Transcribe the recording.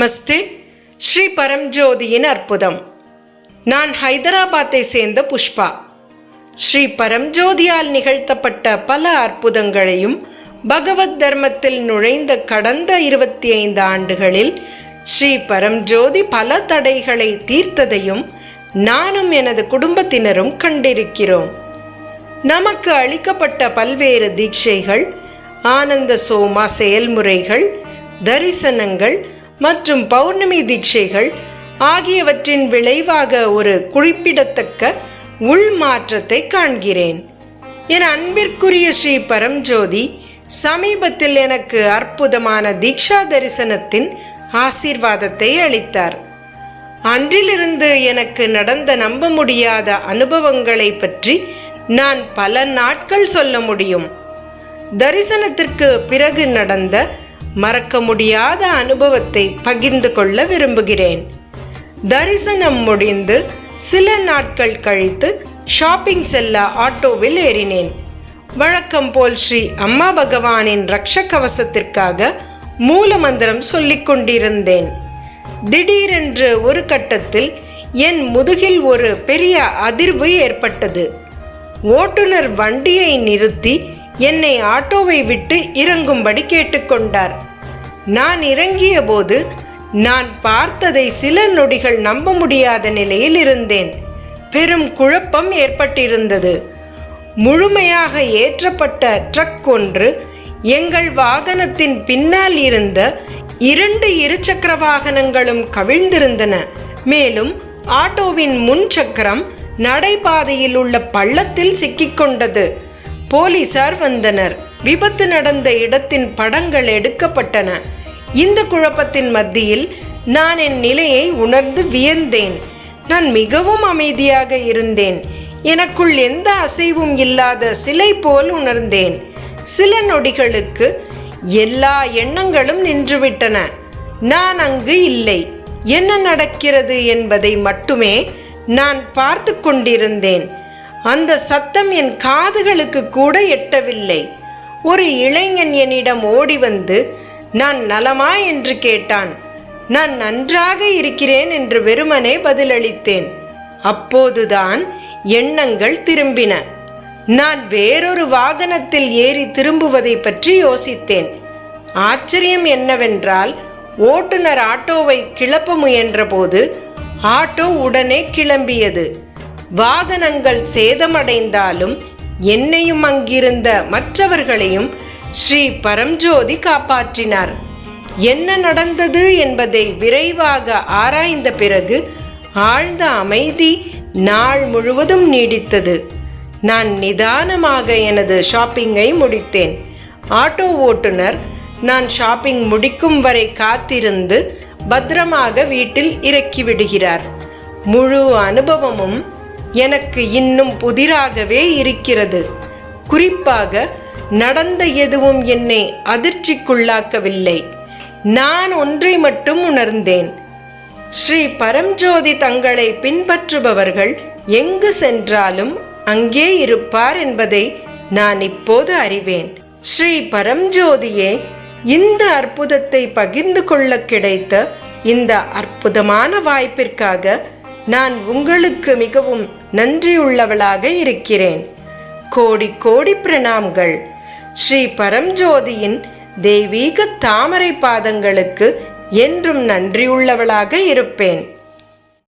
நமஸ்தே. ஸ்ரீ பரம்ஜோதியின் அற்புதம். நான் ஹைதராபாத்தை சேர்ந்த புஷ்பா. ஸ்ரீ பரம்ஜோதியால் நிகழ்த்தப்பட்ட பல அற்புதங்களையும் பகவத் தர்மத்தில் நுழைந்த கடந்த இருபத்தி ஐந்து ஆண்டுகளில் ஸ்ரீ பரம்ஜோதி பல தடைகளை தீர்த்ததையும் நானும் எனது குடும்பத்தினரும் கண்டிருக்கிறோம். நமக்கு அளிக்கப்பட்ட பல்வேறு தீட்சைகள் ஆனந்த சோமா செயல்முறைகள் தரிசனங்கள் மற்றும் பௌர்ணமி தீட்சைகள் ஆகியவற்றின் விளைவாக ஒரு குறிப்பிடத்தக்க உள் மாற்றத்தை காண்கிறேன். என் அன்பிற்குரிய ஸ்ரீ பரம்ஜோதி சமீபத்தில் எனக்கு அற்புதமான தீக்ஷா தரிசனத்தின் ஆசீர்வாதத்தை அளித்தார். அன்றிலிருந்து எனக்கு நடந்த நம்ப முடியாத அனுபவங்களை பற்றி நான் பல நாட்கள் சொல்ல முடியும். தரிசனத்திற்கு பிறகு நடந்த மறக்க முடியாத அனுபவத்தை பகிர்ந்து கொள்ள விரும்புகிறேன். தரிசனம் முடிந்து சில நாட்கள் கழித்து ஷாப்பிங் செல்ல ஆட்டோவில் ஏறினேன். வழக்கம் போல் ஸ்ரீ அம்மா பகவானின் ரக்ஷ கவசத்திற்காக மூல மந்திரம் சொல்லிக் கொண்டிருந்தேன். திடீரென்று ஒரு கட்டத்தில் என் முதுகில் ஒரு பெரிய அதிர்வு ஏற்பட்டது. ஓட்டுநர் வண்டியை நிறுத்தி என்னை ஆட்டோவை விட்டு இறங்கும்படி கேட்டுக்கொண்டார். நான் இறங்கிய போது நான் பார்த்ததை சில நொடிகள் நம்ப முடியாத நிலையில் இருந்தேன். பெரும் குழப்பம் ஏற்பட்டிருந்தது. முழுமையாக ஏற்றப்பட்ட ட்ரக் ஒன்று எங்கள் வாகனத்தின் பின்னால் இருந்த இரண்டு இருசக்கர வாகனங்களும் கவிழ்ந்திருந்தன. மேலும் ஆட்டோவின் முன் சக்கரம் நடைபாதையில் உள்ள பள்ளத்தில் சிக்கிக்கொண்டது போலீசார் வந்தனர். விபத்து நடந்த இடத்தின் படங்கள் எடுக்கப்பட்டன. இந்த குழப்பத்தின் மத்தியில் நான் என் நிலையை உணர்ந்து வியந்தேன். நான் மிகவும் அமைதியாக இருந்தேன். எனக்குள் எந்த அசைவும் இல்லாத சிலை போல் உணர்ந்தேன். சில நொடிகளுக்கு எல்லா எண்ணங்களும் நின்றுவிட்டன. நான் அங்கு இல்லை. என்ன நடக்கிறது என்பதை மட்டுமே நான் பார்த்து கொண்டிருந்தேன். அந்த சத்தம் என் காதுகளுக்கு கூட எட்டவில்லை. ஒரு இளைஞன் என்னிடம் ஓடி வந்து நான் நலமா என்று கேட்டான். நான் நன்றாக இருக்கிறேன் என்று வெறுமனே பதிலளித்தேன். அப்போதுதான் எண்ணங்கள் திரும்பின. நான் வேறொரு வாகனத்தில் ஏறி திரும்புவதை பற்றி யோசித்தேன். ஆச்சரியம் என்னவென்றால் ஓட்டுநர் ஆட்டோவை கிளப்ப முயன்றபோது ஆட்டோ உடனே கிளம்பியது. வாகனங்கள் சேதமடைந்தாலும் என்னையும் அங்கிருந்த மற்றவர்களையும் ஸ்ரீ பரம்ஜோதி காப்பாற்றினார். என்ன நடந்தது என்பதை விரைவாக ஆராய்ந்த பிறகு ஆழ்ந்த அமைதி நாள் முழுவதும் நீடித்தது. நான் நிதானமாக எனது ஷாப்பிங்கை முடித்தேன். ஆட்டோ ஓட்டுநர் நான் ஷாப்பிங் முடிக்கும் வரை காத்திருந்து பத்திரமாக வீட்டில் இறக்கிவிடுகிறார் முழு அனுபவமும் எனக்கு இன்னும் புதிராகவே இருக்கிறது. குறிப்பாக நடந்த எதுவும் என்னை அதிர்ச்சிக்குள்ளாக்கவில்லை. நான் ஒன்றை மட்டும் உணர்ந்தேன். ஸ்ரீ பரம்ஜோதி தங்களை பின்பற்றுபவர்கள் எங்கு சென்றாலும் அங்கே இருப்பார் என்பதை நான் இப்போது அறிவேன். ஸ்ரீ பரம்ஜோதியே இந்த அற்புதத்தை பகிர்ந்து கொள்ள கிடைத்த இந்த அற்புதமான வாய்ப்பிற்காக நான் உங்களுக்கு மிகவும் நன்றியுள்ளவளாக இருக்கிறேன். கோடி கோடி பிரணாம்கள். ஸ்ரீ பரம்ஜோதியின் தெய்வீக தாமரை பாதங்களுக்கு என்றும் நன்றியுள்ளவளாக இருப்பேன்.